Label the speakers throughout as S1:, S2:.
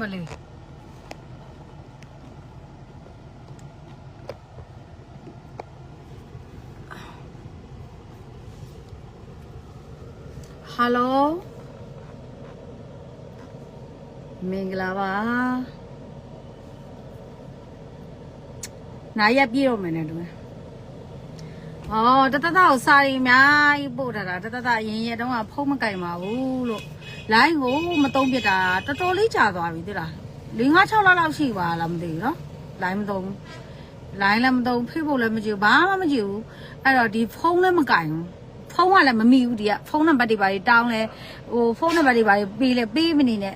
S1: မလေးဟယ်လိုမင်္ဂလာပါနားရက်ပြေတော့မယ်နဲ့တူတယ်။အော်တတတကိုစာရီအများကြီးပို့ထားတာတတတအရင်ရက်တုန်းကဖုံးမကင်ပါဘူးလို့ လိုင်းကိုမတုံးပြတာတော်တော်လေးကြာသွားပြီသိလား၄၅6လလောက်ရှိပါလားမသိဘူးနော်လိုင်းမတုံးဘူးလိုင်းလည်းမတုံးဖေ့ဖို့လည်းမကြည့်ဘူးဘာမှမကြည့်ဘူးအဲ့တော့ဒီဖုံးလည်းမကင်ဘူးဖုံးကလည်းမမိဘူးဒီကဖုံးနံပါတ်တွေပါတောင်းလဲဟိုဖုံးနံပါတ်တွေပါပေးလဲပေးမနေနဲ့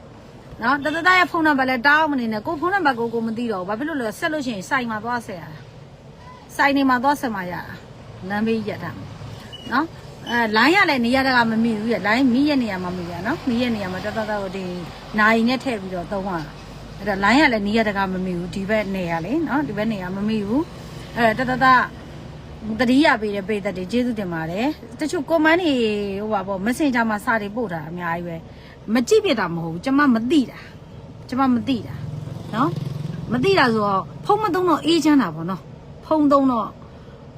S1: နော်တတတရဲ့ဖုန်းနံပါတ်လဲတောင်းမနေနဲ့ကိုဖုန်းနံပါတ်ကိုကိုမသိတော့ဘူးဘာဖြစ်လို့လဲဆက်လို့ရှိရင်စိုက်မှာသွားဆက်ရတာဆိုင်နေမှာသွားဆက်မှာရတာလမ်းဘေးရက်တာနော် အဲလိုင်းရလည်းနေရတာကမမိဘူးရလိုင်းမိရဲ့နေရာမှာမိရနော်မိရဲ့နေရာမှာတတတကိုဒီနိုင်နဲ့ထည့်ပြီးတော့သုံးရတာအဲ့တော့လိုင်းရလည်းနေရတာကမမိဘူးဒီဘက်နေရာလေနော်ဒီဘက်နေရာမမိဘူးအဲတတတတတိယပေးတဲ့ပေးသက်တွေကျေးဇူးတင်ပါတယ်တချို့ comment တွေဟိုပါပေါ့ messenger မှာစာတွေပို့တာအများကြီးပဲမကြည့်ပြတာမဟုတ်ဘူးကျွန်မမသိတာကျွန်မမသိတာနော်မသိတာဆိုတော့ဖုံးမသုံးတော့အေးချမ်းတာပေါ့နော်ဖုံသုံးတော့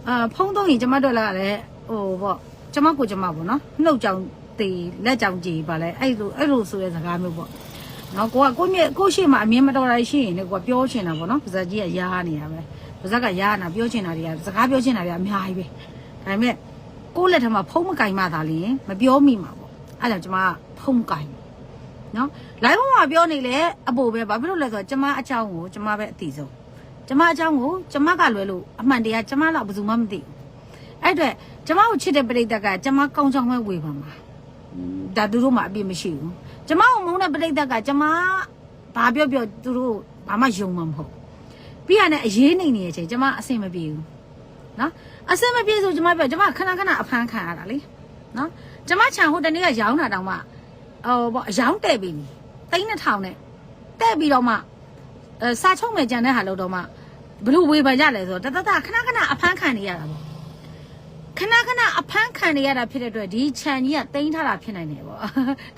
S1: အာဖုံသုံးရင်ကျမတို့လည်းဟိုပေါ့ ကျမကိုကျမပေါ့နော်နှုတ်ကြောင်တေလက်ကြောင်ကြည်ပါလဲအဲ့လိုအဲ့လိုဆိုရဲစကားမျိုးပေါ့နော်ကိုကကိုမြကိုရှိမှအမြင်မတော်တာရှိရင်လည်းကိုကပြောချင်တာပေါ့နော်ပါဇက်ကြီးကရားနေတာပဲပါဇက်ကရားနေတာပြောချင်တာတွေကစကားပြောချင်တာတွေအများကြီးပဲဒါပေမဲ့ကိုလက်ထမှာဖုံးမကင်မှသာလျင်မပြောမိမှာပေါ့အဲ့ဒါကျမကဖုံးကင်နော် live မှာပြောနေလေအပိုပဲဘာဖြစ်လို့လဲဆိုတော့ကျမအချောင်းကိုကျမပဲအတိဆုံးကျမအချောင်းကိုကျမကလွယ်လို့အမှန်တရားကျမတော့ဘယ်သူမှမသိဘူးအဲ့အတွက် ကျမကိုချစ်တဲ့ပြိတ္တကကျမကောင်းချောင်းပဲဝေပါမှာဒါသူတို့မှအပြစ်မရှိဘူးကျမကိုမုန်းတဲ့ပြိတ္တကကျမဘာပြောပြောသူတို့ဘာမှယုံမှာမဟုတ်ပြီးရတဲ့အရေးနေနေတဲ့အချိန်ကျမအဆင်မပြေဘူးနော်အဆင်မပြေဆိုကျမပြောကျမခဏခဏအဖမ်းခံရတာလေနော်ကျမခြံဟိုတနေ့ကရောင်းတာတောင်မှဟိုပေါ့ရောင်းတဲ့ပြီသိန်း2000နဲ့တဲ့ပြီးတော့မှအဲစာချုပ်မဲ့ကြံတဲ့ဟာလို့တော့မှဘလို့ဝေဖန်ကြလဲဆိုတော့တတတခဏခဏအဖမ်းခံနေရတာပေါ့ ခဏခဏအဖမ်းခံနေရတာဖြစ်တဲ့အတွက်ဒီခြံကြီးကတိမ့်ထားတာဖြစ်နိုင်တယ်ပေါ့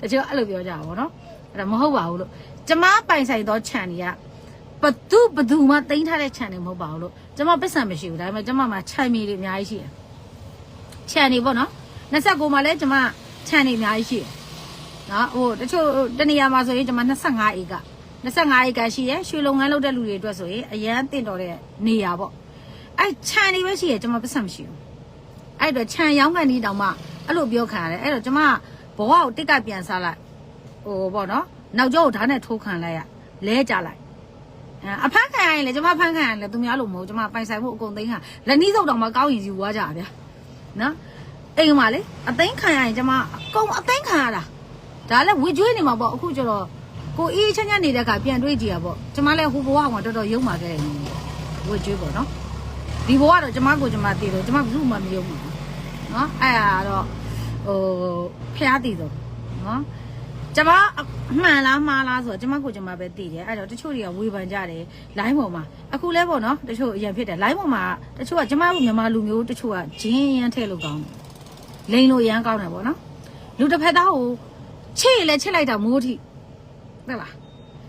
S1: တချို့အဲ့လိုပြောကြတာပေါ့နော်အဲ့ဒါမဟုတ်ပါဘူးလို့ကျမပိုင်ဆိုင်သောခြံကြီးကဘသူဘသူမှတိမ့်ထားတဲ့ခြံတွေမဟုတ်ပါဘူးလို့ကျမပစ္စံမရှိဘူးဒါပေမဲ့ကျမမှာခြံမြေတွေအများကြီးရှိတယ်ခြံတွေပေါ့နော်29မှာလဲကျမခြံတွေအများကြီးရှိတယ်နော်ဟိုတချို့တနေရာမှာဆိုရင်ကျမ25ဧက25ဧကရှိရရွှေလုပ်ငန်းလုပ်တဲ့လူတွေအတွက်ဆိုရင်အရန်တင့်တော်တဲ့နေရာပေါ့အဲ့ခြံနေပဲရှိရကျွန်မပတ်စံမရှိဘူး အဲ့တော့ခြံရောင်းကန်ဒီတောင်မှအဲ့လိုပြောခံရတယ်အဲ့တော့ကျွန်မဘဝကိုတစ်ကပြန်စားလိုက်ဟိုပေါ့နော်နောက်ကျောကိုဓာတ်နဲ့ထိုးခံလိုက်ရလဲကြလိုက်အဖမ်းခံရရင်လေကျွန်မဖမ်းခံရရင်လေသူများလို့မဟုတ်ကျွန်မပိုင်ဆိုင်မှုအကုန်သိမ်းခံလက်နီးစုပ်တောင်မှကောင်းရင်ယူသွားကြဗျာနော်အိမ်မှာလေအသိမ်းခံရရင်ကျွန်မအကုန်အသိမ်းခံရတာဒါလည်းဝေကျွေးနေမှာပေါ့အခုကျတော့ကိုအေးချမ်းချမ်းနေတဲ့အခါပြန်တွေးကြည့်ရပေါ့ကျမလည်းဟိုဘဝကတော်တော်ယုံပါခဲ့တယ်ဝေကျွေးပေါ့နော်ဒီဘဝတော့ကျမကိုကျမတည်တယ်ကျမဘူးမှမယုံဘူး နော်အဲ့ဒါတော့ဟိုဖျားတည်ဆုံးနော်ကျမမှန်လားမှားလားဆိုတော့ကျမကိုကျမပဲတည်တယ်အဲ့တော့တချို့တွေကဝေဖန်ကြတယ် line ပေါ်မှာအခုလဲပေါ့နော်တချို့အရင်ဖြစ်တယ် line ပေါ်မှာတချို့ကကျမတို့မြန်မာလူမျိုးတချို့ကဂျင်းရမ်းထည့်လို့ကောင်းတယ်လိန်လို့ရမ်းကောင်းတယ်ပေါ့နော်လူတစ်ဖက်သားကိုချစ်လဲချစ်လိုက်တာမိုးထိဟုတ်လား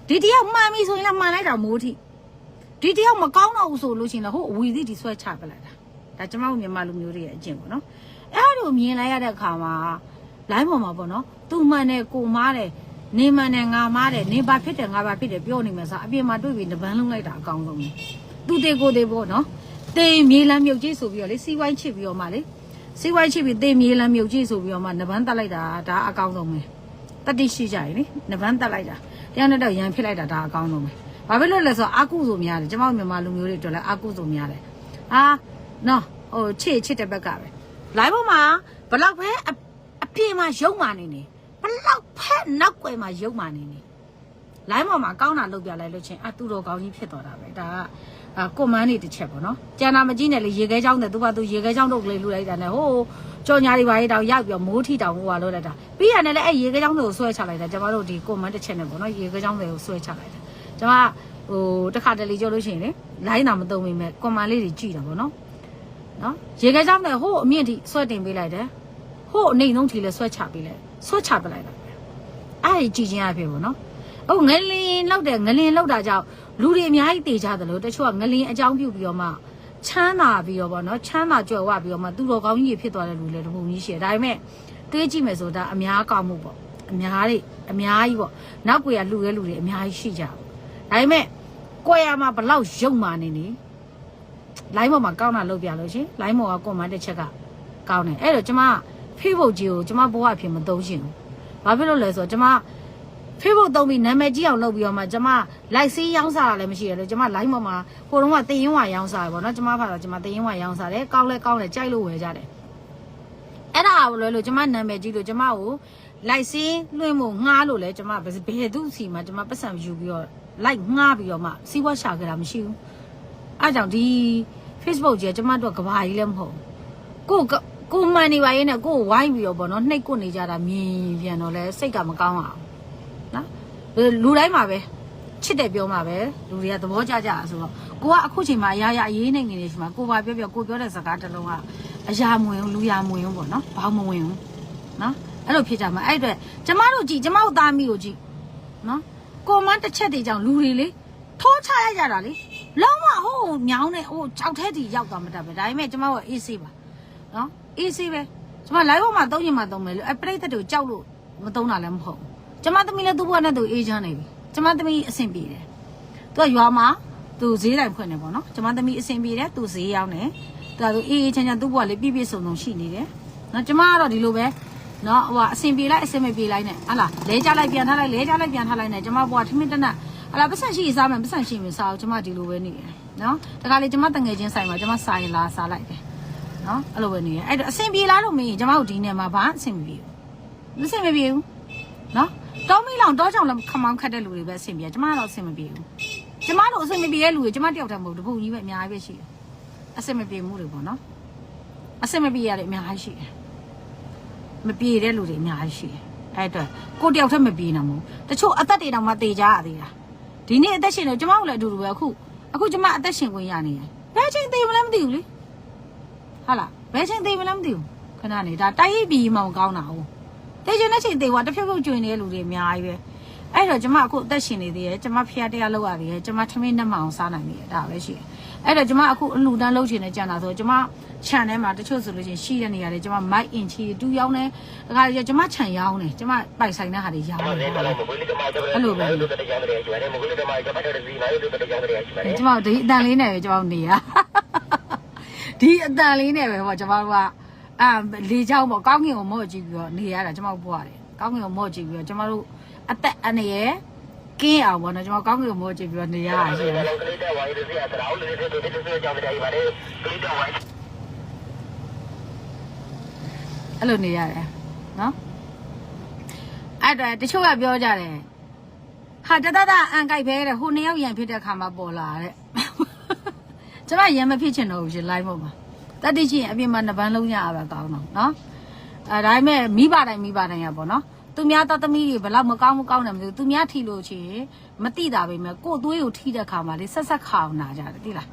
S1: ဒီတယောက်မှန်ပြီဆိုရင်လည်းမှန်လိုက်တာမိုးထိဒီတယောက်မကောင်းတော့ဘူးဆိုလို့ရှိရင်လည်းဟိုအဝီစီဒီဆွဲချပလိုက်တာဒါကျမတို့မြန်မာလူမျိုးတွေရဲ့အကျင့်ပေါ့နော် အဲ့လိုမြင်လိုက်ရတဲ့အခါမှာ line ပေါ်မှာပေါ့နော်သူမှန်တယ်ကိုမားတယ်နေမှန်တယ်ငါမားတယ်နေပါဖြစ်တယ်ငါပါဖြစ်တယ်ပြောနေမှစားအပြင်မှာတွေ့ပြီးတပန်းလုံးလိုက်တာအကောင်းဆုံးပဲသူတေကိုတေပေါ့နော်တေမြေလမ်းမြုပ်ကြီးဆိုပြီးတော့လေစီဝိုင်းချစ်ပြီးတော့မှလေစီဝိုင်းချစ်ပြီးတေမြေလမ်းမြုပ်ကြီးဆိုပြီးတော့မှနပန်းတက်လိုက်တာဒါအကောင်းဆုံးပဲတတိရှိကြရင်လေနပန်းတက်လိုက်တာတရားနဲ့တော့ရန်ဖြစ်လိုက်တာဒါအကောင်းဆုံးပဲဘာဖြစ်လို့လဲဆိုတော့အာကုဆိုများတယ်ကျမတို့မြန်မာလူမျိုးတွေအတွက်လည်းအာကုဆိုများတယ်အာနော်ဟိုချစ်ချစ်တဲ့ဘက်ကပဲ live ပေါ်မှာဘလောက်ပဲအအပြေမှာရုံမာနေနေဘလောက်ဖက်နောက်ွယ်မှာရုံမာနေနေ live ပေါ်မှာကောင်းတာလုပ်ပြလိုက်လို့ချင်းအတူတော်ကောင်းကြီးဖြစ်သွားတာပဲဒါကအာကွန်မန်းနေတစ်ချက်ပေါ့နော်ကျန်တာမကြည့်နဲ့လေရေခဲချောင်းတဲ့သူကသူရေခဲချောင်းတို့ကလေးလူလိုက်တာနဲ့ဟိုကြော်ညာတွေပါရေးတောင်ရောက်ပြီးမိုးထီတောင်ဟိုဟာလုပ်လိုက်တာပြီးရတယ်လည်းအဲ့ရေခဲချောင်းတွေကိုဆွဲချလိုက်တာကျမတို့ဒီကွန်မန်းတစ်ချက်နဲ့ပေါ့နော်ရေခဲချောင်းတွေကိုဆွဲချလိုက်တာကျမဟိုတစ်ခါတလေကြောလို့ရှိရင်လေလိုင်းတာမသုံးမိမဲ့ကွန်မန်းလေးတွေကြည့်တာပေါ့နော် နော်ရေခဲချောင်းတွေဟိုအမြင့်ထိဆွဲတင်ပေးလိုက်တယ်ဟိုအနေဆုံးထိလည်းဆွဲချပေးလိုက်ဆွဲချပေးလိုက်တာအဲ့ဒီကြည်ချင်းအဖြစ်ပေါ့နော်ဟုတ်ငလင်လောက်တယ်ငလင်လောက်တာကြောင့်လူတွေအများကြီးတည်ကြတယ်လို့တချို့ကငလင်အကြောင်းပြုပြီးတော့မှချမ်းသာပြီးတော့ဗောနော်ချမ်းသာကြွယ်ဝပြီးတော့မှသူတော်ကောင်းကြီးဖြစ်သွားတဲ့လူတွေတပုံကြီးရှိတယ်ဒါပေမဲ့တွေးကြည့်မယ်ဆိုတာအများကောင်းမှုပေါ့အများကြီးအများကြီးပေါ့နောက်ကွယ်ကလူရဲလူတွေအများကြီးရှိကြတယ်ဒါပေမဲ့ကိုယ်ရမှာဘလောက်ရုံမာနေနေ လိုင်းပေါ်မှာကောင်းတာလုပ်ပြလို့ရှင်လိုင်းပေါ်ကကွန်မန့်တစ်ချက်ကကောင်းတယ်အဲ့တော့ကျမ Facebook ကြီးကိုကျမဘဝအဖြစ်မသုံးရှင်ဘူးဘာဖြစ်လို့လဲဆိုတော့ကျမ Facebook သုံးပြီးနာမည်ကြီးအောင်လုပ်ပြီးတော့မှကျမ like ဆေးရောင်းစားတာလည်းမရှိရလို့ကျမ line ပေါ်မှာဟိုတုန်းကတင်ရင်ဝါရောင်းစားရပေါ့နော်ကျမဖာတော့ကျမတင်ရင်ဝါရောင်းစားတယ်ကောင်းလဲကောင်းလဲကြိုက်လို့ဝယ်ကြတယ်အဲ့ဒါကိုလည်းလို့ကျမနာမည်ကြီးလို့ကျမကို like ဆေးလွှင့်ဖို့ငှားလို့လဲကျမဘယ်သူစီမှာကျမပတ်စံယူပြီးတော့ like ငှားပြီးတော့မှစီးပွားရှာခဲ့တာမရှိဘူးအားကြောင့်ဒီ Facebook ကြီးကကျမတို့ကကဘာကြီးလည်းမဟုတ်ဘူးကိုကကိုမှန်နေပါရဲ့နဲ့ကိုဝိုင်းပြီးတော့ဗောနော်နှိတ်ကွနေကြတာမြင်ပြန်တော့လဲစိတ်ကမကောင်းအောင်နော်လူတိုင်းမှာပဲချစ်တယ်ပြောမှာပဲလူတွေကသဘောကျကြတာဆိုတော့ကိုကအခုချိန်မှာအရာရာအရေးနေနေနေချိန်မှာကိုပါပြောပြောကိုပြောတဲ့စကားတစ်လုံးကအရာမဝင်ဘူးလူရမဝင်ဘူးဗောနော်ဘာမှမဝင်ဘူးနော်အဲ့လိုဖြစ်ကြမှာအဲ့အတွက်ကျမတို့ကြည့်ကျမတို့သားမိကိုကြည့်နော်ကိုမန်းတစ်ချက်တည်းကြောင့်လူတွေလေထိုးချရကြတာလေ လုံးဝဟိုညောင်းနေဟိုကြောက်ထဲတီရောက်သွားမှတတ်ပဲဒါပေမဲ့ကျမတို့အေးဆေးပါနော်အေးဆေးပဲကျမ live ပေါ်မှာသုံးရင်မှသုံးမယ်လို့အပရိသတ်တို့ကြောက်လို့မသုံးတာလည်းမဟုတ်ဘူးကျမသမီးလည်းသူ့ဘဝနဲ့သူအေးချမ်းနေပြီကျမသမီးအဆင်ပြေတယ်သူကရွာမှာသူဈေးတိုင်းဖွင့်နေပေါ့နော်ကျမသမီးအဆင်ပြေတယ်သူဈေးရောက်နေသူကသူအေးအေးချမ်းချမ်းသူ့ဘဝလေးပြည့်ပြည့်စုံစုံရှိနေတယ်နော်ကျမကတော့ဒီလိုပဲနော်ဟိုအဆင်ပြေလိုက်အဆင်မပြေလိုက်နဲ့ဟာလားလဲကြလိုက်ပြန်ထားလိုက်လဲကြလိုက်ပြန်ထားလိုက်နဲ့ကျမဘဝထမင်းတနက် ဟာလားပတ်စံရှိစားမယ်ပတ်စံရှိမယ်စားအောင်ကျမဒီလိုပဲနေတယ်နော်တခါလေကျမတငယ်ချင်းဆိုင်မှာကျမစားရင်လာစားလိုက်တယ်နော်အဲ့လိုပဲနေတယ်အဲ့တော့အဆင်ပြေလားလို့မင်းကျမတို့ဒီနေ့မှာဘာအဆင်မပြေဘူးမအဆင်မပြေဘူးနော်တောင်းမီလောင်တောချောင်းလည်းခမောင်းခတ်တဲ့လူတွေပဲအဆင်ပြေကျမတော့အဆင်မပြေဘူးကျမတို့အဆင်မပြေတဲ့လူတွေကျမတယောက်တည်းမဟုတ်ဘူးတပုတ်ကြီးပဲအများကြီးပဲရှိတယ်အဆင်မပြေမှုတွေပေါ့နော်အဆင်မပြေရတယ်အများကြီးရှိတယ်မပြေတဲ့လူတွေအများကြီးရှိတယ်အဲ့အတွက်ကိုတယောက်တည်းမပြေနိုင်ဘူးတချို့အသက်တွေတောင်မှတေကြရသေးတာ ဒီနေ့အသက်ရှင်တော့ကျမတို့လည်းအတူတူပဲအခုအခုကျမအသက်ရှင်ခွင့်ရနေတယ်ဘယ်ချိန်သေးမလဲမသိဘူးလေဟာလားဘယ်ချိန်သေးမလဲမသိဘူးခဏနေဒါတိုက်ရိုက်ပြီးမှမကောင်းတာဟုတ်တေချင်တဲ့ချိန်သေးကွာတစ်ဖြုတ်ဖြုတ်ကျွင်နေတဲ့လူတွေအများကြီးပဲအဲ့တော့ကျမအခုအသက်ရှင်နေသေးတယ်ကျမဖျားတရားလောက်ရသေးတယ်ကျမထမင်းနဲ့မအောင်စားနိုင်နေတယ်ဒါပဲရှိတယ်အဲ့တော့ကျမအခုအလူတန်းလှုပ်ချင်နေကြတာဆိုကျမ ခြံထဲမှာတချို့ဆိုလို့ချင်းရှိတဲ့နေရာတွေကျမမိုက်အင်ချီတူရောင်းနေတခါကျကျမခြံရောင်းနေကျမပိုက်ဆိုင်တဲ့ဟာတွေရောင်းနေအဲ့လိုပဲကျမဒီအတန်လေးနဲ့ပဲကျမနေရဒီအတန်လေးနဲ့ပဲဟောကျမတို့ကအာလေချောင်းပေါ့ကောင်းကင်ကိုမော့ကြည့်ပြီးတော့နေရတာကျမတို့ဘွားတယ်ကောင်းကင်ကိုမော့ကြည့်ပြီးတော့ကျမတို့အသက်အနေရဲ့ကင်းအောင်ပေါ့နော်ကျမကောင်းကင်ကိုမော့ကြည့်ပြီးတော့နေရတာရှိတယ် အဲ့လိုနေရတယ်နော်အဲ့ဒါတချို့ကပြောကြတယ်ဟာတတတအန်ကြိုက်ပဲတဲ့ဟိုနှစ်ယောက်ရန်ဖြစ်တဲ့ခါမှာပေါ်လာတဲ့ကျမရန်မဖြစ်ချင်တော့ဘူးရှင် live ပေါ်မှာတတိချင်းအပြင်မှာနှစ်ပန်းလုံးရတာပဲကောင်းတော့နော်အဲဒါပေမဲ့မိဘတိုင်းမိဘတိုင်းရပေါ့နော်သူများတသမီးတွေဘယ်လောက်မကောင်းမကောင်းတယ်မသိဘူးသူများထီလို့ချင်မတိတာပဲမဲ့ကို့သွေးကိုထိတဲ့ခါမှာလေဆက်ဆက်ခါအောင်နာကြတယ်တိလား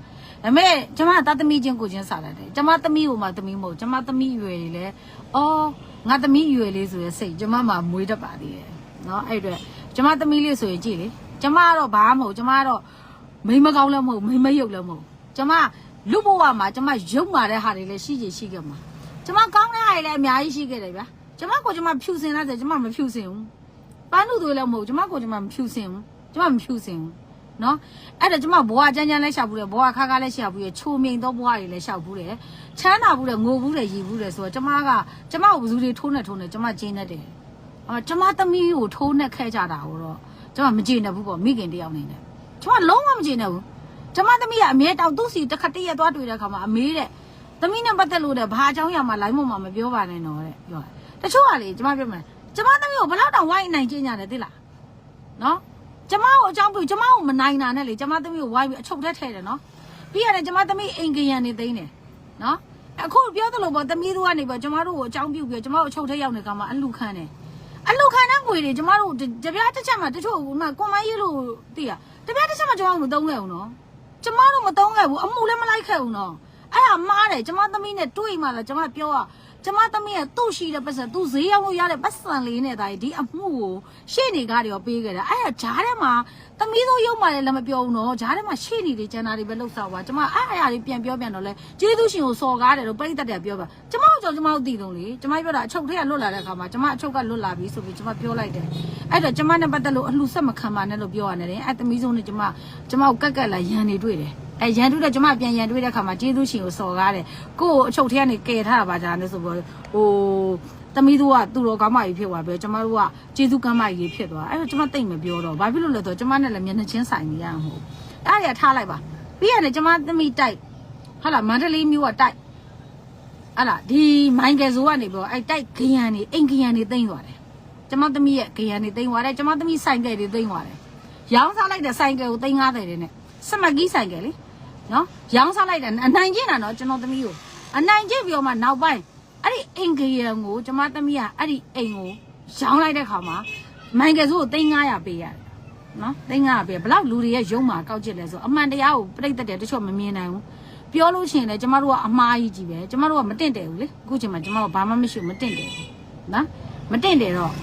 S1: ဒါပေမဲ့ကျမတသမီးချင်းကိုချင်းစားတယ်ကျမသမီးကိုမှသမီးမဟုတ်ကျမသမီးရွယ်တွေလည်းအော်ငါသမီးရွယ်လေးဆိုရယ်စိတ်ကျမမှမွေးတတ်ပါသေးတယ်နော်အဲ့အတွက်ကျမသမီးလေးဆိုရင်ကြည့်လေကျမကတော့ဘာမှမဟုတ်ကျမကတော့မိမကောင်းလည်းမဟုတ်မိမရုပ်လည်းမဟုတ်ကျမလူဘဝမှာကျမရုပ်မာတဲ့ဟာတွေလည်းရှိချင်ရှိခဲ့မှာကျမကောင်းတဲ့ဟာတွေလည်းအများကြီးရှိခဲ့တယ်ဗျာကျမကိုကျမဖြူစင်လိုက်တယ်ကျမမဖြူစင်ဘူးပန်းလူတွေလည်းမဟုတ်ကျမကိုကျမမဖြူစင်ဘူးကျမမဖြူစင်ဘူး နော်အဲ့ဒါကျမဘဝကြမ်းကြမ်းလဲရှောက်ဘူးတယ်ဘဝခါခါလဲရှောက်ဘူးတယ်ချိုမြိန်သောဘဝတွေလဲရှောက်ဘူးတယ်ချမ်းသာဘူးတယ်ငိုဘူးတယ်ရည်ဘူးတယ်ဆိုတော့ကျမကကျမကိုဘယ်သူတွေထိုးနေထိုးနေကျမကျင်းနေတယ်အော်ကျမသမီးကိုထိုးနေခဲ့ကြတာကိုတော့ကျမမကြည့်နေဘူးပေါ့မိခင်တယောက်နေနဲ့ကျမလုံးဝမကြည့်နေဘူးကျမသမီးကအမြဲတောင်သူ့စီတစ်ခါတည်းရသွားတွေ့တဲ့ခါမှာအမေတဲ့သမီးနဲ့ပတ်သက်လို့တဲ့ဘာအကြောင်းရမှာလိုင်းမမှာမပြောပါနဲ့တော့တဲ့ပြောတချို့ကလေကျမပြောမယ်ကျမသမီးကိုဘယ်တော့တောင်ဝိုင်းနိုင်ကျင်းကြတယ်သိလားနော် ကျမကိုအကြောင်းပြုကျမကိုမနိုင်တာနဲ့လေကျမသမီးကိုဝိုင်းပြီးအချုပ်ထက်ထဲတယ်နော်ပြီးရတယ်ကျမသမီးအိမ်ကရန်နေသိမ်းတယ်နော်အခုပြောသလိုပေါ့သမီးတို့ကနေပေါ့ကျမတို့ကိုအကြောင်းပြုပြီးကျမတို့အချုပ်ထက်ရောက်နေကမှအလူခံတယ်အလူခံတဲ့ငွေတွေကျမတို့တပြားတစ်ချက်မှတချို့ကကွန်မိုင်းရေးလို့သိရတပြားတစ်ချက်မှကျမတို့မသုံးခဲ့ဘူးနော်ကျမတို့မသုံးခဲ့ဘူးအမှုလည်းမလိုက်ခဲ့ဘူးနော်အဲ့ဒါမားတယ်ကျမသမီးနဲ့တွေ့မှလည်းကျမပြောရကျ ကျမသမီးကသူ့ရှိတဲ့ပတ်စံသူဈေးရောက်လို့ရတဲ့ပတ်စံလေးနဲ့ဒါဒီအမှုကိုရှေ့နေကားတွေရောပေးခဲ့တာအဲ့ဒါဂျားထဲမှာသမီးတို့ရုပ်မှလည်းလည်းမပြောဘူးနော်ဂျားထဲမှာရှေ့နေတွေကျန်တာတွေပဲလှုပ်ဆောင်ပါကျမအဲ့အရာတွေပြန်ပြောပြန်တော့လဲကျေးဇူးရှင်ကိုစော်ကားတယ်လို့ပြိတ္တတယ်ပြောပါကျမတို့ကြောင့်ကျမတို့တည်တော့လေကျမပြောတာအချုပ်ထဲကလွတ်လာတဲ့အခါမှာကျမအချုပ်ကလွတ်လာပြီဆိုပြီးကျမပြောလိုက်တယ်အဲ့တော့ကျမနဲ့ပတ်သက်လို့အလှဆက်မခံပါနဲ့လို့ပြောရတယ်အဲ့သမီးဆုံးနဲ့ကျမကျမကိုကက်ကက်လာရန်နေတွေ့တယ်အဲရန်တူးတဲ့ကျမပြန်ရန်တွေးတဲ့ခါမှာကျေးဇူးရှင်ကိုစော်ကားတယ်ကို့ကိုအချုပ်ထဲကနေကယ်ထားတာပါဒါနဲ့ဆိုပြီးဟို သမီးတို့ကသူ့တော်ကောင်းမကြီးဖြစ်သွားပြီကျမတို့ကကျေးဇူးကမ်းမကြီးဖြစ်သွားအဲ့တော့ကျမတိတ်မပြောတော့ဘာဖြစ်လို့လဲဆိုတော့ကျမနဲ့လည်းမျက်နှာချင်းဆိုင်နေရမှာမဟုတ်အဲ့ဒါထားလိုက်ပါပြီးရတယ်ကျမသမီးတိုက်ဟာလာမန္တလေးမြို့ကတိုက်အဲ့ဒါဒီမိုင်ကယ်ဇိုကနေပြောအဲ့တိုက်ခရံနေအိမ်ခရံနေတိမ့်သွားတယ်ကျမသမီးရဲ့ခရံနေတိမ့်သွားတယ်ကျမသမီးဆိုင်ကယ်တွေတိမ့်သွားတယ်ရောင်းစားလိုက်တဲ့ဆိုင်ကယ်ကိုတိမ့်90တဲ့နဲ့စမကီးဆိုင်ကယ်လေနော်ရောင်းစားလိုက်တယ်အနိုင်ကျင့်တာနော်ကျွန်တော်သမီးကိုအနိုင်ကျင့်ပြီးတော့မှနောက်ပိုင်း အဲ့ဒီအင်္ဂရံကိုကျွန်မသမီးကအဲ့ဒီအိမ်ကိုရောင်းလိုက်တဲ့ခါမှာမိုင်ကယ်ဆိုကို3900ပေးရတယ်နော်3900ပေးဘလောက်လူတွေရဲ့ရုံမှာကောက်ကျစ်လဲဆိုအမှန်တရားကိုပြိတ်သက်တယ်တချို့မမြင်နိုင်ဘူးပြောလို့ရှိရင်လည်းကျမတို့ကအမှားကြီးကြီးပဲကျမတို့ကမတင့်တယ်ဘူးလေအခုချိန်မှာကျမတို့ဘာမှမရှိဘူးမတင့်တယ်ဘူးနော်မတင့်တယ်တော့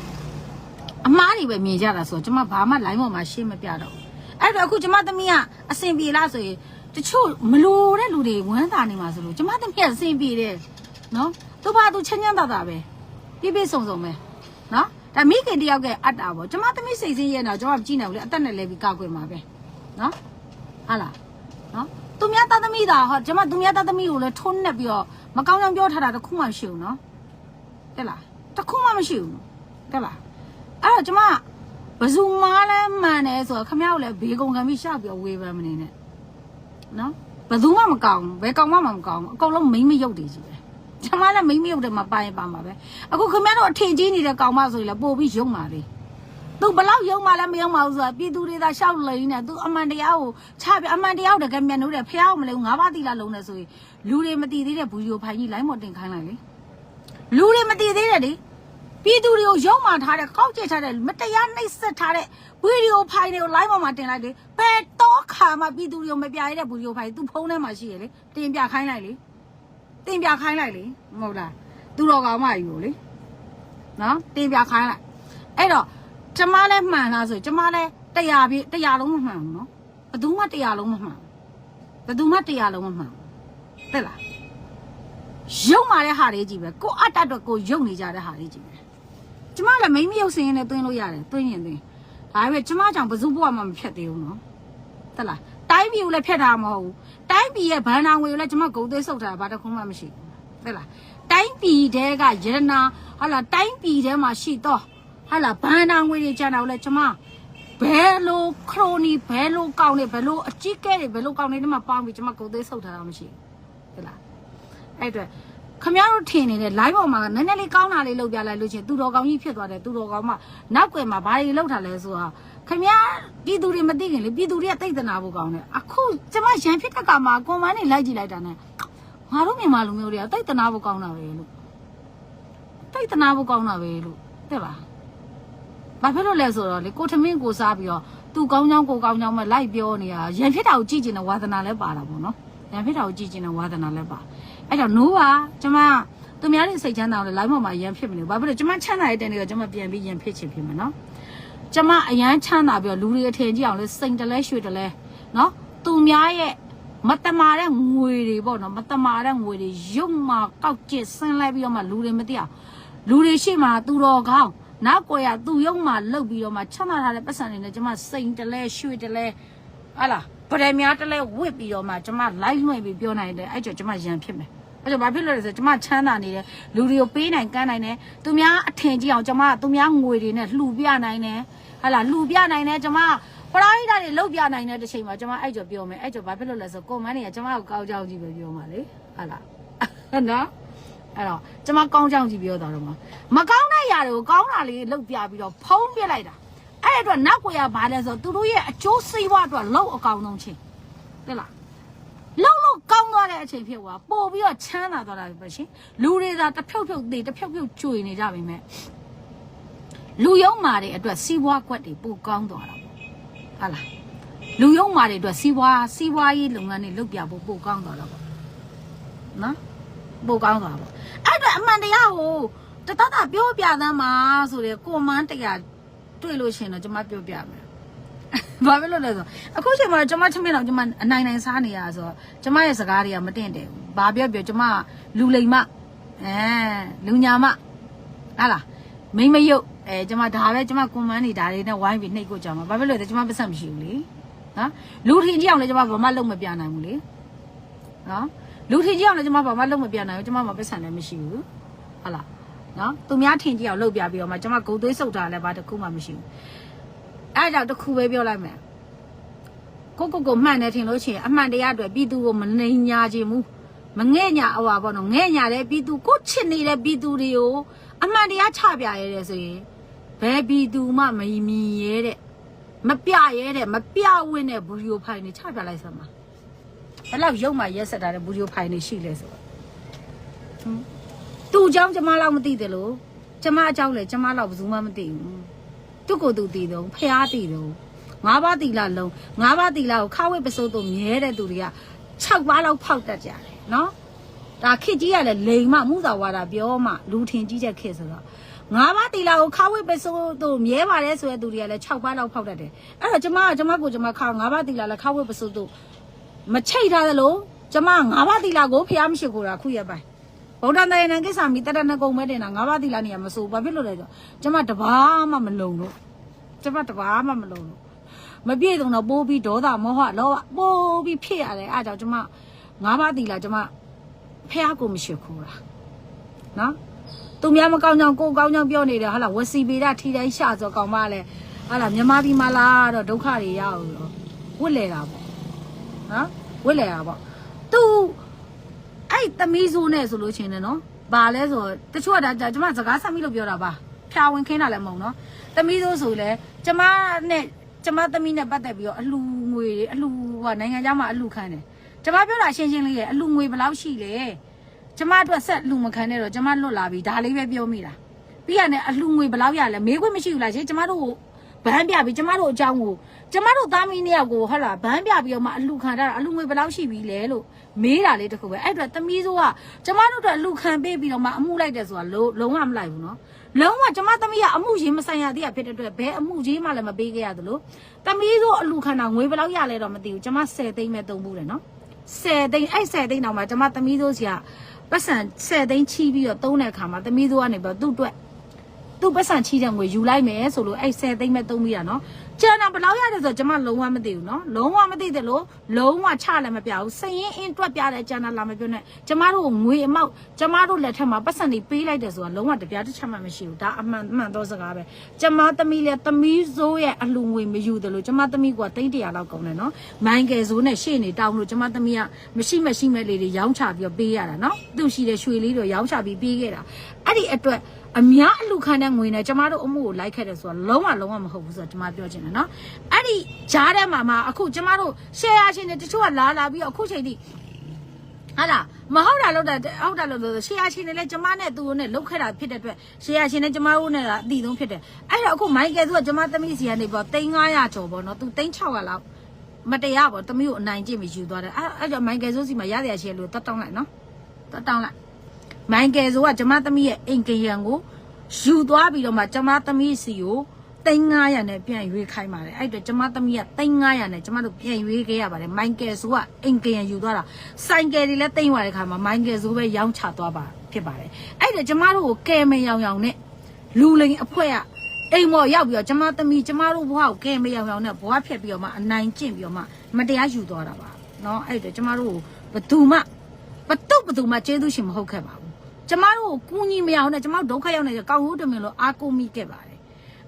S1: အမှားတွေပဲမြင်ကြတာဆိုတော့ကျမဘာမှ line ပေါ်မှာရှင်းမပြတော့ဘူးအဲ့တော့အခုကျမသမီးကအဆင်ပြေလားဆိုရင်တချို့မလို့တဲ့လူတွေဝမ်းသာနေမှာဆိုလို့ကျမသမီးကအဆင်ပြေတယ် နော်သူဘာသူချမ်းချမ်းသာသာပဲပြည့်ပြည့်စုံစုံပဲနော်ဒါမိခင်တယောက်ကအတ္တာပေါ့ကျမသမီးစိတ်ဆင်းရဲတော့ကျမမကြည့်နိုင်ဘူးလေအသက်နဲ့လဲပြီးကောက်ွယ်မှာပဲနော်ဟာလားနော်သူများသားသမီးသာဟောကျမသူများသားသမီးကိုလည်းထုံးနှက်ပြီးတော့မကောင်းကြောင်ပြောထားတာတစ်ခုမှမရှိဘူးနော်တက်လားတစ်ခုမှမရှိဘူးတက်လားအဲ့တော့ကျမဘယ်သူမှလည်းမှန်တယ်ဆိုတော့ခမ ्या ကိုလည်းဘေးကုံခံပြီးရှောက်ပြီးဝေးပန်းမနေနဲ့နော်ဘယ်သူမှမကောင်းဘူးဘယ်ကောင်မှမကောင်းဘူးအကုန်လုံးမိမ့်မရုပ်တွေကြီးပဲ ကျွန်မလည်းမိမ့်မရုပ်တွေမှာပါရင်ပါမှာပဲအခုခင်ဗျားတို့အထင်ကြီးနေတဲ့ကောင်မဆိုရင်လည်းပို့ပြီးရုံပါလေသူဘလောက်ရုံမှလည်းမရုံပါဘူးဆိုတာပြည်သူတွေသာရှောက်လိန်နေသူအမှန်တရားကိုချပြအမှန်တရားကိုတကယ်မြန်လို့တယ်ဖះအောင်မလဲငါးပါးတိလာလုံးနေဆိုရင်လူတွေမတည်သေးတဲ့ဘူးရီကိုဖိုင်ကြီးလိုင်းမော်တင်ခိုင်းလိုက်လေလူတွေမတည်သေးတဲ့လေပြည်သူတွေကိုရုံမှထားတဲ့ကောက်ကျစ်ထားတဲ့မတရားနှိပ်စက်ထားတဲ့ဗီဒီယိုဖိုင်တွေကိုလိုင်းပေါ်မှာတင်လိုက်လေဘယ်တော့ခါမှပြည်သူတွေကိုမပြရတဲ့ဗီဒီယိုဖိုင်သူဖုန်းထဲမှာရှိရလေတင်ပြခိုင်းလိုက်လေ တင်ပြခိုင်းလိုက်လေမဟုတ်လားသူတော်ကောင်မကြီးကိုလေနော်တင်ပြခိုင်းလိုက်အဲ့တော့ကျမလည်းမှန်လားဆိုကျမလည်းတရားပြတရားလုံးမမှန်ဘူးနော်ဘယ်သူမှတရားလုံးမမှန်ဘယ်သူမှတရားလုံးမမှန်တဲ့လားရုံမာတဲ့ဟာတွေကြီးပဲကိုအတ္တအတွက်ကိုယုံနေကြတဲ့ဟာတွေကြီးပဲကျမလည်းမိမရုပ်စင်းနဲ့တွင်းလို့ရတယ်တွင်းရင်တွင်းဒါပေမဲ့ကျမကြောင့်ဘယ်သူဘဝမှမဖြတ်သေးဘူးနော်တက်လား တိုင်းပြည်ကိုလည်းဖြတ်တာမဟုတ်ဘူးတိုင်းပြည်ရဲ့ဘဏ္ဍာငွေကိုလည်းကျမဂုံသေးဆုပ်တာဘာတစ်ခုမှမရှိဘူးတက်လားတိုင်းပြည်တဲကရတနာဟာလာတိုင်းပြည်ထဲမှာရှိတော့ဟာလာဘဏ္ဍာငွေတွေကျန်တာကိုလည်းကျမဘယ်လိုခရိုနီဘယ်လိုကောင်းနေဘယ်လိုအကြီးကဲတွေဘယ်လိုကောင်းနေတည်းမှာပေါင်းပြီးကျမဂုံသေးဆုပ်ထားတာမရှိဘူးတက်လားအဲ့အတွက်ခမရတို့ထင်နေတဲ့ live ပေါ်မှာနည်းနည်းလေးကောင်းတာလေးလုပ်ပြလိုက်လို့ချင်းသူတော်ကောင်းကြီးဖြစ်သွားတယ်သူတော်ကောင်းမှနောက်ွယ်မှာဘာတွေလုပ်ထားလဲဆိုတာ ခမရပြည်သူတွေမသိခင်လေပြည်သူတွေကတိတ်တနာဖို့ကောင်းတယ်အခုကျမရန်ဖြစ်တဲ့ကမှာကွန်မန်းနေလိုက်ကြည့်လိုက်တာ ਨੇ ငါတို့မြန်မာလူမျိုးတွေကတိတ်တနာဖို့ကောင်းတာပဲလို့တိတ်တနာဖို့ကောင်းတာပဲလို့တဲ့ပါဘာဖြစ်လို့လဲဆိုတော့လေကိုထမင်းကိုစားပြီးတော့သူကောင်းချောင်းကိုကောင်းချောင်းမဲ့လိုက်ပြောနေတာရန်ဖြစ်တာကိုကြည့်ကျင်တဲ့ဝါသနာလည်းပါတာပေါ့နော်ရန်ဖြစ်တာကိုကြည့်ကျင်တဲ့ဝါသနာလည်းပါအဲ့တော့ no ပါကျမသူများတွေစိတ်ချမ်းသာအောင်လေ live ပေါ်မှာရန်ဖြစ်မနေဘူးဘာဖြစ်လို့ကျမချမ်းသာရတဲ့နေ့ကကျမပြန်ပြီးရန်ဖြစ်ချင်ဖြစ်မယ်နော် ကျမအရန်ချမ်းသာပြီးတော့လူတွေအထင်ကြီးအောင်လဲစိန်တလဲရွှေတလဲနော်သူများရဲ့မတမာတဲ့ငွေတွေပေါ့နော်မတမာတဲ့ငွေတွေရုပ်မှာကောက်ကျစ်ဆင်းလိုက်ပြီးတော့မှလူတွေမသိအောင်လူတွေရှိမှသူတော်ကောင်းနောက်ကိုရသူရုံမှာလှုပ်ပြီးတော့မှချမ်းသာထားတဲ့ပတ်စံတွေနဲ့ကျမစိန်တလဲရွှေတလဲဟာလားပရမများတလဲဝစ်ပြီးတော့မှကျမ live လွှင့်ပြီးပြောနိုင်တယ်အဲ့ကြောင့်ကျမရန်ဖြစ်မယ် အဲ့ကြောင့်ဘာဖြစ်လို့လဲဆိုတော့ကျမချမ်းသာနေတယ်လူတွေကိုပေးနိုင်ကမ်းနိုင်တယ်သူများအထင်ကြီးအောင်ကျမသူများငွေတွေနဲ့လှူပြနိုင်တယ်ဟာလာလှူပြနိုင်တယ်ကျမပရိုက်တာတွေလုတ်ပြနိုင်တဲ့တစ်ချိန်မှာကျမအဲ့ကြောပြောမယ်အဲ့ကြောဘာဖြစ်လို့လဲဆိုကွန်မန်းတွေကကျမကိုကောင်းကြောင်းကြီးပဲပြောမှာလေဟာလာနော်အဲ့တော့ကျမကောင်းကြောင်းကြီးပြောတော့တော့မှာမကောင်းတဲ့ຢာတွေကိုကောင်းတာလေးလုတ်ပြပြီးတော့ဖုံးပြလိုက်တာအဲ့အတွက်နောက်ကိုရဘာလဲဆိုသူတို့ရဲ့အကျိုးစီးပွားအတွက်လောက်အကောင်ဆုံးချင်းတဲ့လား လောက်လောက်ကောင်းသွားတဲ့အချိန်ဖြစ်သွားပို့ပြီးတော့ချမ်းသာသွားတာပဲရှင်လူတွေသာတစ်ဖြုတ်ဖြုတ်သေးတစ်ဖြုတ်ဖြုတ်ကျွေနေကြပြီမဲ့လူယုံမာတွေအတွက်စီးပွားကွက်တွေပိုကောင်းသွားတာပေါ့ဟာလားလူယုံမာတွေအတွက်စီးပွားစီးပွားရေးလုပ်ငန်းတွေလုပ်ပြဖို့ပိုကောင်းသွားတာပေါ့နော်ပိုကောင်းသွားပါအဲ့အတွက်အမှန်တရားကိုတတတပြောပြသမ်းပါဆိုတဲ့ကွန်မန်းတရားတွေ့လို့ရှရင်တော့ကျွန်မပြောပြမယ် ဘာဖြစ်လို့လဲဆိုအခုချိန်မှာကျွန်မချမင်းတော့ကျွန်မအနိုင်နိုင်စားနေရဆိုတော့ကျွန်မရဲ့စကားတွေကမတင်တယ်ဘူးဘာပြောပြောကျွန်မလူလိမ်မအဲလူညာမဟာလားမိမယုတ်အဲကျွန်မဒါပဲကျွန်မကွန်မန်းနေဒါတွေနဲ့ဝိုင်းပြီးနှိပ်ကိုကြောင်မှာဘာဖြစ်လို့လဲကျွန်မပတ်ဆက်မရှိဘူးလေနော်လူထင်ကြည့်အောင်လည်းကျွန်မဘာမှလုံးမပြနိုင်ဘူးလေနော်လူထင်ကြည့်အောင်လည်းကျွန်မဘာမှလုံးမပြနိုင်ဘူးကျွန်မမှာပတ်ဆက်လည်းမရှိဘူးဟုတ်လားနော်သူများထင်ကြည့်အောင်လုပ်ပြပြီးတော့မှကျွန်မဂုံသွေးစုပ်တာလည်းဘာတစ်ခုမှမရှိဘူး အဲဒါကြောင့်တစ်ခုပဲပြောလိုက်မယ်ကိုကိုကိုမှန်တယ်ထင်လို့ရှိရင်အမှန်တရားအတွက်ပြည်သူကိုမနှိမ်ညာခြင်းဘူးမငဲ့ညာအဝါပေါ့နော်ငဲ့ညာတဲ့ပြည်သူကိုချစ်နေတဲ့ပြည်သူတွေကိုအမှန်တရားချပြရဲတယ်ဆိုရင်ဘယ်ပြည်သူမှမမြင်ရဲတဲ့မပြရဲတဲ့မပြဝင်းတဲ့ဘူရီယိုဖိုင်တွေချပြလိုက်စမ်းပါဘယ်လောက်ရုံမှရက်ဆက်တာတဲ့ဘူရီယိုဖိုင်တွေရှိလဲဆိုတော့ဟမ်သူ့အကြောင်းကျမလောက်မသိတယ်လို့ကျမအကြောင်းလည်းကျမလောက်ဘယ်သူမှမသိဘူး သူ့ကိုယ်သူသိတော့ဖះသိတော့ငါးပါးတီလာလုံးငါးပါးတီလာကိုခါဝဲပစိုးတော့မြဲတဲ့သူတွေက6ပါးလောက်ဖောက်တတ်ကြတယ်နော်ဒါခစ်ကြီးကလည်းလိန်မမှုသာဝါဒပြောမှလူထင်ကြီးချက်ခစ်ဆိုတော့ငါးပါးတီလာကိုခါဝိပစိုးတို့မြဲပါတယ်ဆိုတဲ့သူတွေကလည်း6ပါးလောက်ဖောက်တတ်တယ်အဲ့တော့ကျမကကျမကိုကျမခါငါးပါးတီလာလည်းခါဝိပစိုးတို့မချိတ်ထားသလိုကျမငါးပါးတီလာကိုဖျားမရှိခိုးတာခုရက်ပိုင်း ဗုဒ္ဓတယနံကိစ္စမိတရဏကုံမဲတင်တာငါးပါးတီလာနေရမစိုးဘာဖြစ်လို့လဲဆိုကျမတဘာမှမလုံလို့ကျမတဘာမှမလုံလို့မပြည့်စုံတော့ပိုးပြီးဒေါသမောဟလောဘပိုးပြီးဖြစ်ရတယ်အဲ့ဒါကြောင့်ကျမငါးပါးတီလာကျမဖះကိုမရှိခိုးတာနော်သူများမကောင်းကြောင်ကိုကောင်းကြောင်ပြောနေတယ်ဟာလားဝစီပေဒထီတိုင်းရှာဆိုကောင်းမလဲဟာလားမြမပြည်မလားတော့ဒုက္ခတွေရအောင်တော့ဝစ်လေတာပေါ့နော်ဝစ်လေတာပေါ့သူ အဲ့သမီးစိုးနဲ့ဆိုလို့ချင်းတယ်နော်ဘာလဲဆိုတချို့ကဒါကျမစကားဆက်မိလို့ပြောတာပါဖြာဝင်ခင်းတာလည်းမဟုတ်နော်သမီးစိုးဆိုလဲကျမနဲ့ကျမသမီးနဲ့ပတ်သက်ပြီးတော့အလှငွေတွေအလှဟိုနိုင်ငံခြားမှာအလှခံတယ်ကျမပြောတာရှင်းရှင်းလေးရဲ့အလူငွေဘယ်လောက်ရှိလဲကျမအတွက်ဆက်လူမခံနဲ့တော့ကျမလွတ်လာပြီဒါလေးပဲပြောမိတာပြီးရတယ်အလူငွေဘယ်လောက်ရလဲမေးခွင့်မရှိဘူးလားရှင်ကျမတို့ ကိုဗန်းပြပြီးကျမတို့အကြောင်းကိုကျမတို့သားမီးနှစ်ယောက်ကိုဟုတ်လားဗန်းပြပြီးတော့မှအလူခံတာအလူငွေဘယ်လောက်ရှိပြီလဲလို့မေးတာလေးတခုပဲအဲ့အတွက်သမီးစိုးကကျမတို့အတွက်အလူခံပေးပြီးတော့မှအမှုလိုက်တယ်ဆိုတာလုံးလုံးဝမလိုက်ဘူးနော်လုံးဝကျမသမီးကအမှုရင်းမဆိုင်ရသေးရဖြစ်တဲ့အတွက်ဘယ်အမှုကြီးမှလည်းမပေးခဲ့ရသလိုသမီးစိုးအလူခံတာငွေဘယ်လောက်ရလဲတော့မသိဘူးကျမ10သိန်းပဲသုံးဘူးတယ်နော်10သိန်းအဲ့10သိန်းတောင်မှကျမသမီးတို့စီကပတ်စံ10သိန်းချီးပြီးတော့သုံးတဲ့အခါမှာသမီးတို့ကနေပြီးတော့သူ့အတွက် သူ့ပတ်စံချီးတဲ့ငွေယူလိုက်မယ်ဆိုလို့အဲ့10သိန်းပဲသုံးပြီးတာနော်ကျန်တာဘယ်လောက်ရတယ်ဆိုတော့ကျမလုံးဝမသိဘူးနော်လုံးဝမသိတယ်လို့လုံးဝချလည်းမပြဘူးစရင်အင်းတွက်ပြတဲ့ကျန်တာလာမပြောနဲ့ကျမတို့ငွေအမောက်ကျမတို့လက်ထက်မှာပတ်စံတွေပေးလိုက်တယ်ဆိုတာလုံးဝတပြားတစ်ချက်မှမရှိဘူးဒါအမှန်အမှန်သောစကားပဲကျမသမီးလည်းသမီးစိုးရဲ့အလူငွေမယူတယ်လို့ကျမသမီးကတိတ်တရာလောက်ကုန်တယ်နော်မိုင်းကယ်စိုးနဲ့ရှေ့နေတောင်းလို့ကျမသမီးကမရှိမရှိမဲ့လေးတွေရောင်းချပြီးတော့ပေးရတာနော်သူ့ရှိတဲ့ရွှေလေးတွေရောင်းချပြီးပေးခဲ့တာအဲ့ဒီအတွက် အများအလူခံတဲ့ငွေနဲ့ကျမတို့အမှုကိုလိုက်ခဲ့တယ်ဆိုတာလုံးဝလုံးဝမဟုတ်ဘူးဆိုတော့ကျမပြောချင်တယ်နော်အဲ့ဒီဂျားထဲမှာမှအခုကျမတို့ share ရှင်တွေတချို့ကလာလာပြီးတော့အခုချိန်ထိဟာလားမဟုတ်တာလို့တာဟုတ်တာလို့လို့ရှေးရရှင်နဲ့လဲကျမနဲ့သူနဲ့လုတ်ခဲ့တာဖြစ်တဲ့အတွက်ရှေးရရှင်နဲ့ကျမတို့နဲ့ကအတီဆုံးဖြစ်တယ်အဲ့တော့အခုမိုက်ကယ်သူကကျမသမီးစီကနေပေါ့3900ကျော်ပေါ့နော်သူ3600လောက်မတရားပေါ့သမီးကိုအနိုင်ကျင့်ပြီးယူသွားတယ်အဲ့အဲ့ကြောင့်မိုက်ကယ်ဆိုစီမှာရရရှေးလို့တတ်တောင်းလိုက်နော်တတ်တောင်းလိုက် မိုက်ကယ်ဆိုကကျမသမီးရဲ့အိမ်ကရန်ကိုယူသွားပြီးတော့မှကျမသမီးစီကို3900နဲ့ပြန်ရွေးခိုင်းပါတယ်အဲ့တော့ကျမသမီးက3900နဲ့ကျမတို့ပြန်ရွေးခဲ့ရပါတယ်မိုက်ကယ်ဆိုကအင်ကယ်ယူသွားတာဆိုင်ကယ်တွေလည်းတိမ့်သွားတဲ့ခါမှာမိုက်ကယ်ဆိုပဲရောင်းချသွားပါဖြစ်ပါတယ်အဲ့တော့ကျမတို့ကိုကဲမရောင်ရောင်နဲ့လူလိန်အဖွဲ့ကအိမ်မော်ရောက်ပြီးတော့ကျမသမီးကျမတို့ဘဝကိုကဲမရောင်ရောင်နဲ့ဘဝဖြတ်ပြီးတော့မှအနိုင်ကျင့်ပြီးတော့မှမတရားယူသွားတာပါเนาะအဲ့တော့ကျမတို့ကိုဘသူမှဘတုဘသူမှကျေးဇူးရှင်မဟုတ်ခဲ့ပါဘူး ူး ကျမတို့ကိုကူညီမရအောင်နဲ့ကျမတို့ဒုက္ခရောက်နေတဲ့ကောက်ရိုးတမင်လို့အားကိုးမိခဲ့ပါတယ်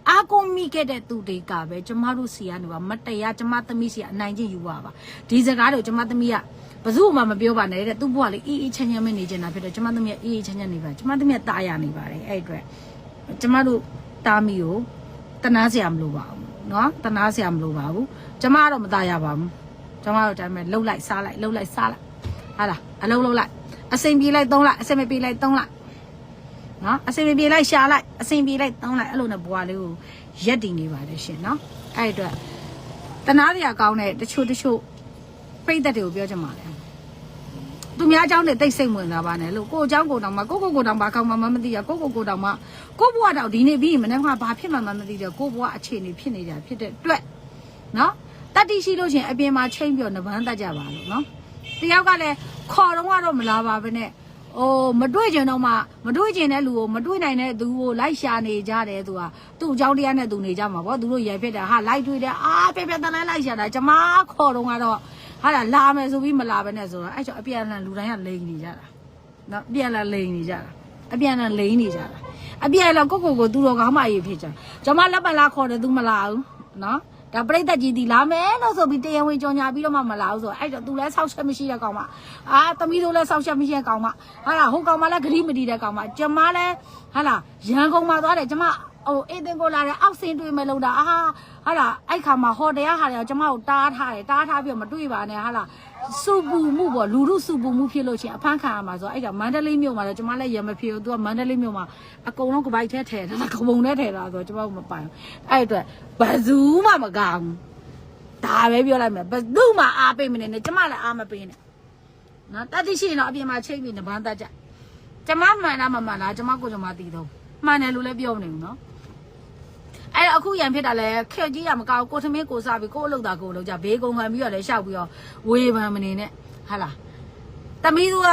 S1: အာကုန်မိခဲ့တဲ့သူတွေကပဲကျမတို့စီကနေပါမတရားကျမသမီးစီကအနိုင်ကျင့်ယူပါပါဒီစကားတွေကိုကျမသမီးကဘယ်သူမှမပြောပါနဲ့တဲ့သူ့ဘဝလေးအေးအေးချမ်းချမ်းပဲနေကြတာဖြစ်တယ်ကျမသမီးကအေးအေးချမ်းချမ်းနေပါကျမသမီးကတာယာနေပါတယ်အဲ့အတွက်ကျမတို့တာမီကိုတနာစရာမလိုပါဘူးเนาะတနာစရာမလိုပါဘူးကျမကတော့မတာယာပါဘူးကျမတို့ဒါပေမဲ့လှုပ်လိုက်စားလိုက်လှုပ်လိုက်စားလိုက်ဟာလားအလုံးလှုပ်လိုက် အစိမ်ပြေးလိုက်သုံးလိုက်အစိမ်မပြေးလိုက်သုံးလိုက်နော်အစင်ပြေလိုက်ရှာလိုက်အစင်ပြေလိုက်တောင်းလိုက်အဲ့လိုနဲ့ဘွားလေးကိုရက်တည်နေပါတယ်ရှင်နော်အဲ့အတွက်တနာစရာကောင်းတဲ့တချို့တချို့ပြိသက်တွေကိုပြောချင်ပါတယ်သူများအကြောင်းနဲ့တိတ်စိတ်ဝင်စားပါနဲ့လို့ကိုအကြောင်းကိုတောင်မှကိုကိုကိုတောင်ဘာကောင်းမှမသိရကိုကိုကိုတောင်မှကိုဘွားတောင်ဒီနေ့ပြီးရင်မနေ့ကဘာဖြစ်မှမမသိတယ်ကိုဘွားအခြေအနေဖြစ်နေတာဖြစ်တဲ့အတွက်နော်တတိရှိလို့ရှရင်အပြင်မှာချိန်ပြောနဗန်းတတ်ကြပါလို့နော် တယောက်ကလည်းခေါ်တော့ကတော့မလာပါဘဲနဲ့အိုးမတွေ့ကျင်တော့မှမတွေ့ကျင်တဲ့လူကိုမတွေ့နိုင်တဲ့သူကိုလိုက်ရှာနေကြတယ်သူကသူ့အကြောင်းတရားနဲ့သူနေကြမှာပေါ့သူတို့ရယ်ဖြစ်တယ်ဟာလိုက်တွေ့တယ်အာပြပြတန်းလိုက်ရှာတာကျမခေါ်တော့ကတော့ဟာလာလာမယ်ဆိုပြီးမလာပဲနဲ့ဆိုတော့အဲ့ကြောင့်အပြန်အလှန်လူတိုင်းကလိန်နေကြတာနော်အပြန်အလှန်လိန်နေကြတာအပြန်အလှန်လိန်နေကြတာအပြန်အလှန်ကိုကိုကိုသူတော်ကောင်းမကြီးဖြစ်ကြကျွန်မလက်ပံလာခေါ်တယ်သူမလာဘူးနော် ဒါပြိတ္တကြီးဒီလာမယ်လို့ဆိုပြီးတရားဝင်ကြော်ညာပြီးတော့မှမလာဘူးဆိုတော့အဲ့တော့သူလည်းဆောက်ချက်မရှိတဲ့ကောင်မအာသမီးတို့လည်းဆောက်ချက်မရှိတဲ့ကောင်မဟာလာဟိုကောင်မလည်းဂရိမတီတဲ့ကောင်မကျွန်မလည်းဟာလာရန်ကုန်မှာသွားတယ်ကျွန်မဟိုအေးတင်ကိုလာတဲ့အောက်ဆင်းတွေ့မယ်လို့တာအာဟာလာအဲ့ခါမှာဟိုတယ်ကဟာတယ်ကျွန်မကိုတားထားတယ်တားထားပြီးတော့မတွေ့ပါနဲ့ဟာလာ စူပူမှုပေါ့လူလူစူပူမှုဖြစ်လို့ချင်းအဖမ်းခံရမှာဆိုအဲ့ကမန္တလေးမြို့မှာတော့ကျွန်မလည်းရမဖြစ်ဘူးသူကမန္တလေးမြို့မှာအကုန်လုံးကပိုက်ထဲထည့်ထားတာကပုံထဲထည့်ထားဆိုတော့ကျွန်မမပိုင်ဘူးအဲ့အတွက်ဘယ်သူမှမကောင်းဘူးဒါပဲပြောလိုက်မယ်ဘယ်သူမှအားပေးမနေနဲ့ကျွန်မလည်းအားမပေးနဲ့နော်တတိရှိရင်တော့အပြင်မှာချိန်ပြီးနဘန်းတတ်ကြကျွန်မမှန်လားမမှန်လားကျွန်မကိုကျွန်မသိတော့မှန်တယ်လို့လည်းပြောမနေဘူးနော် အဲ့တော့အခုရန်ဖြစ်တာလဲခက်ကြီးရမကောက်ကိုထမင်းကိုစားပြီးကိုအလုပ်တာကိုလုပ်ကြဘေးကုံခံပြီးတော့လဲရှောက်ပြီးတော့ဝေဖန်မနေနဲ့ဟာလားတမီးသူက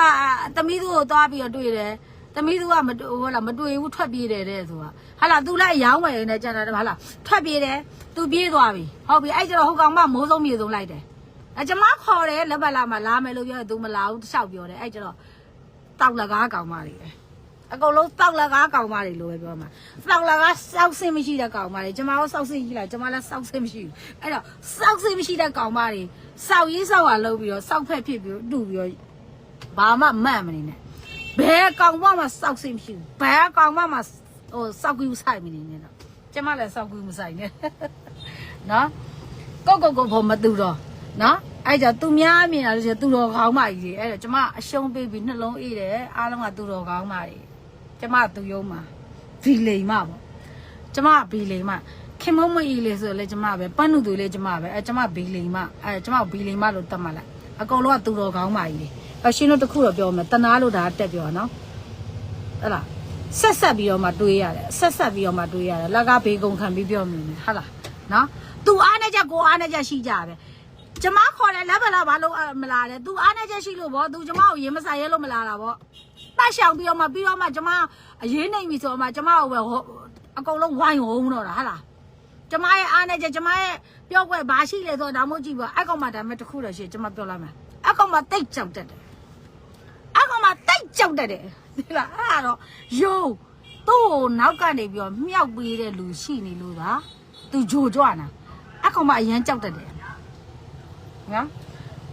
S1: တမီးသူကိုသွားပြီးတော့တွေ့တယ်တမီးသူကမတွေ့ဟိုလားမတွေ့ဘူးထွက်ပြေးတယ်တဲ့ဆိုတာဟာလား तू လိုက်ရောင်းမယ်နဲ့ကြံတာဟာလားထွက်ပြေးတယ် तू ပြေးသွားပြီဟုတ်ပြီအဲ့ကျတော့ဟိုကောင်မမိုးဆုံးမြေဆုံးလိုက်တယ်အကျမခေါ်တယ်လက်ပတ်လာမှလာမယ်လို့ပြောတယ် तू မလာဘူးတခြားပြောတယ်အဲ့ကျတော့တောက်လကားကောင်မတွေပဲ အကုန်လုံးတောက်လကားကောင်မတွေလို့ပဲပြောမှာတောက်လကားစောက်စင်းမရှိတဲ့ကောင်မတွေကျမတို့စောက်စင်းရှိလားကျမလည်းစောက်စင်းမရှိဘူးအဲ့တော့စောက်စင်းမရှိတဲ့ကောင်မတွေစောက်ရေးစောက်ရလုံးပြီးတော့စောက်ဖက်ဖြစ်ပြီးတော့တူပြီးတော့ဘာမှမန့်မနေနဲ့ဘယ်ကောင်မှမစောက်စင်းမရှိဘူးဘယ်ကောင်မှမဟိုစောက်ကူးဆိုင်မနေနဲ့တော့ကျမလည်းစောက်ကူးမဆိုင်နဲ့နော်ကိုကိုကိုဖို့မတူတော့နော်အဲ့ကြသူများမြင်လာလို့ရှိရင်သူတော်ကောင်းမကြီးတွေအဲ့တော့ကျမအရှုံးပေးပြီးနှလုံးအေးတယ်အားလုံးကသူတော်ကောင်းမကြီး ကျမသူယုံမှာဘီလိန်မပေါ့ကျမဘီလိန်မခင်မုံမအီလေဆိုလဲကျမပဲပန်းနုသူလေကျမပဲအဲကျမဘီလိန်မအဲကျမဘီလိန်မလို့တတ်မှတ်လိုက်အကုန်လုံးကသူတော်ကောင်းပါကြီးလေအရှင်တို့တခုတော့ပြောမယ်တနာလို့ဒါတက်ပြောနော်ဟုတ်လားဆက်ဆက်ပြီးတော့မှတွေးရတယ်ဆက်ဆက်ပြီးတော့မှတွေးရတယ်လက်ကဘေးကုံခံပြီးပြောမိတယ်ဟုတ်လားနော်သူအားနဲ့ချက်ကိုအားနဲ့ချက်ရှိကြတယ်ကျမခေါ်တယ်လက်ဗလာဘာလို့မလာတယ် तू အားနဲ့ချက်ရှိလို့ဗော तू ကျမကိုရင်မဆိုင်ရဲလို့မလာတာဗော ပတ်ရှောင်ပြီးတော့မှပြီးတော့မှကျမအရေးနိုင်ပြီဆိုတော့မှကျမကိုပဲဟိုအကုန်လုံးဝိုင်းဟုံးတော့တာဟာလားကျမရဲ့အားနဲ့ချက်ကျမရဲ့ပြောကွက်ဘာရှိလဲဆိုတော့ဒါမှမဟုတ်ကြည့်ပါအကောင်မဒါမဲ့တစ်ခုတော့ရှိကျမပြောလိုက်မယ်အကောင်မတိတ်ကြောက်တတ်တယ်အကောင်မတိတ်ကြောက်တတ်တယ်ဒီလားအဲ့ဒါတော့ယုံသူ့ကိုနောက်ကနေပြီးတော့မြောက်ပေးတဲ့လူရှိနေလို့သာသူဂျိုကြွနာအကောင်မအရန်ကြောက်တတ်တယ်နော်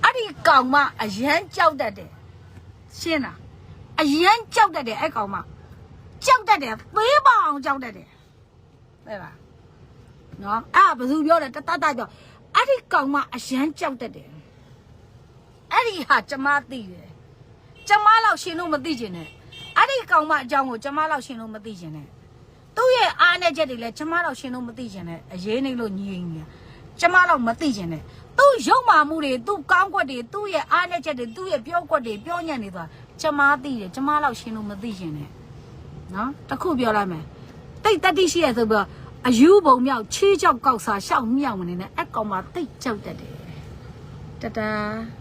S1: အဲ့ဒီကောင်မအရန်ကြောက်တတ်တယ်ရှင်းလား အရန်ကြောက်တတ်တယ်အဲ့ကောင်မကြောက်တတ်တယ်သေးပါအောင်ကြောက်တတ်တယ်တဲ့လားနော်အဲ့ဘယ်သူပြောတယ်တတတပြောအဲ့ဒီကောင်မအရန်ကြောက်တတ်တယ်အဲ့ဒီဟာကျမသိတယ်ကျမလောက်ရှင်လို့မသိကျင်နဲ့အဲ့ဒီကောင်မအကြောင်းကိုကျမလောက်ရှင်လို့မသိကျင်နဲ့သူ့ရဲ့အားနဲ့ချက်တွေလည်းကျမလောက်ရှင်လို့မသိကျင်နဲ့အရေးနေလို့ညီရင်ကျမလောက်မသိကျင်နဲ့သူ့ရုပ်မာမှုတွေသူ့ကောင်းကွက်တွေသူ့ရဲ့အားနဲ့ချက်တွေသူ့ရဲ့ပြောကွက်တွေပြောညံ့နေသွား ကျမသိတယ်ကျမလောက်ရှင်လို့မသိကျင်နဲ့နော်တခုပြောလိုက်မယ်တိတ်တတိရှိရဆိုပြီးတော့အယူဘုံမြောက်ချီးကြောက်ကောက်စားရှောက်မြောက်မနေနဲ့အကောင်မတိတ်ကြောက်တတ်တယ်တတား